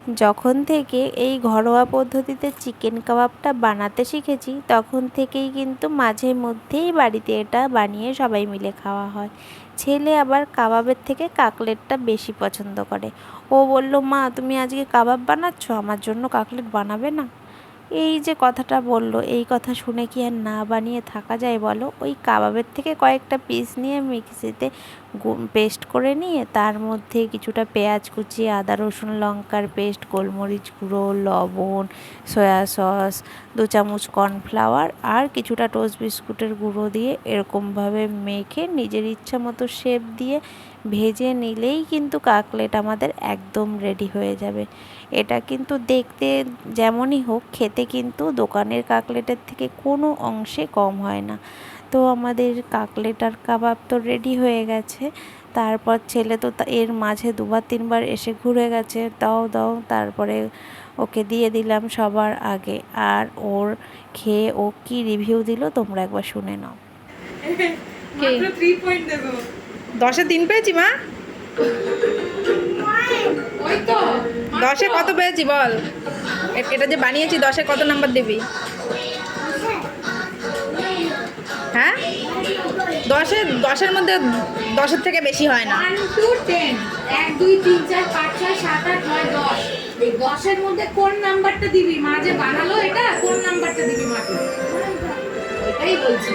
যখন থেকে এই ঘরোয়া পদ্ধতিতে চিকেন কাবাবটা বানাতে শিখেছি, তখন থেকেই কিন্তু মাঝে মধ্যেই বাড়িতে এটা বানিয়ে সবাই মিলে খাওয়া হয়। ছেলে আবার কাবাবের থেকে কাকলেটটা বেশি পছন্দ করে। ও বলল, মা, তুমি আজকে কাবাব বানাচ্ছ? আমার জন্য কাকলেট বানাবে না? এই যে কথাটা বলল, এই কথা শুনে কি আর না বানিয়ে থাকা যায় বলো? ওই কাবাবের থেকে কয়েকটা পিস নিয়ে মিক্সিতে পেস্ট করে নিয়ে তার মধ্যে কিছুটা পেঁয়াজ কুচি, আদা, রসুন, লঙ্কার পেস্ট গোলমরিচ গুঁড়ো, লবণ সয়া সস দু চামচ কর্নফ্লাওয়ার আর কিছুটা টোস্ট বিস্কুটের গুঁড়ো দিয়ে এরকমভাবে মেখে নিজের ইচ্ছা মতো শেপ দিয়ে ভেজে নিলেই কিন্তু কাকলেট আমাদের একদম রেডি হয়ে যাবে। এটা কিন্তু দেখতে যেমনই হোক, খেতে কিন্তু দোকানের কাকলেটের থেকে কোনো অংশে কম হয় না। তো আমাদের কাকলেটার কাবাব তো রেডি হয়ে গেছে। তারপর ছেলে তো তা- এর মাঝে দুবার তিনবার এসে ঘুরে গেছে। দাও দাও তারপরে ওকে দিয়ে দিলাম সবার আগে। আর ওর খেয়ে ও কি রিভিউ দিল তোমরা একবার শুনে নাও। দশে তিন পেয়েছি মা? দশে কত পেয়েছি বল? এটা যে বানিয়েছি দশে কত নাম্বার দিবি? দশে দশের মধ্যে দশের থেকে বেশি হয় না। এক, দুই, তিন, চার, পাঁচ, ছয়, সাত, আট, নয়, দশ। এই দশের মধ্যে কোন নাম্বারটা দিবি? মা যে বানালো এটা কোন নাম্বারটা দিবি মাকে এটাই বলছি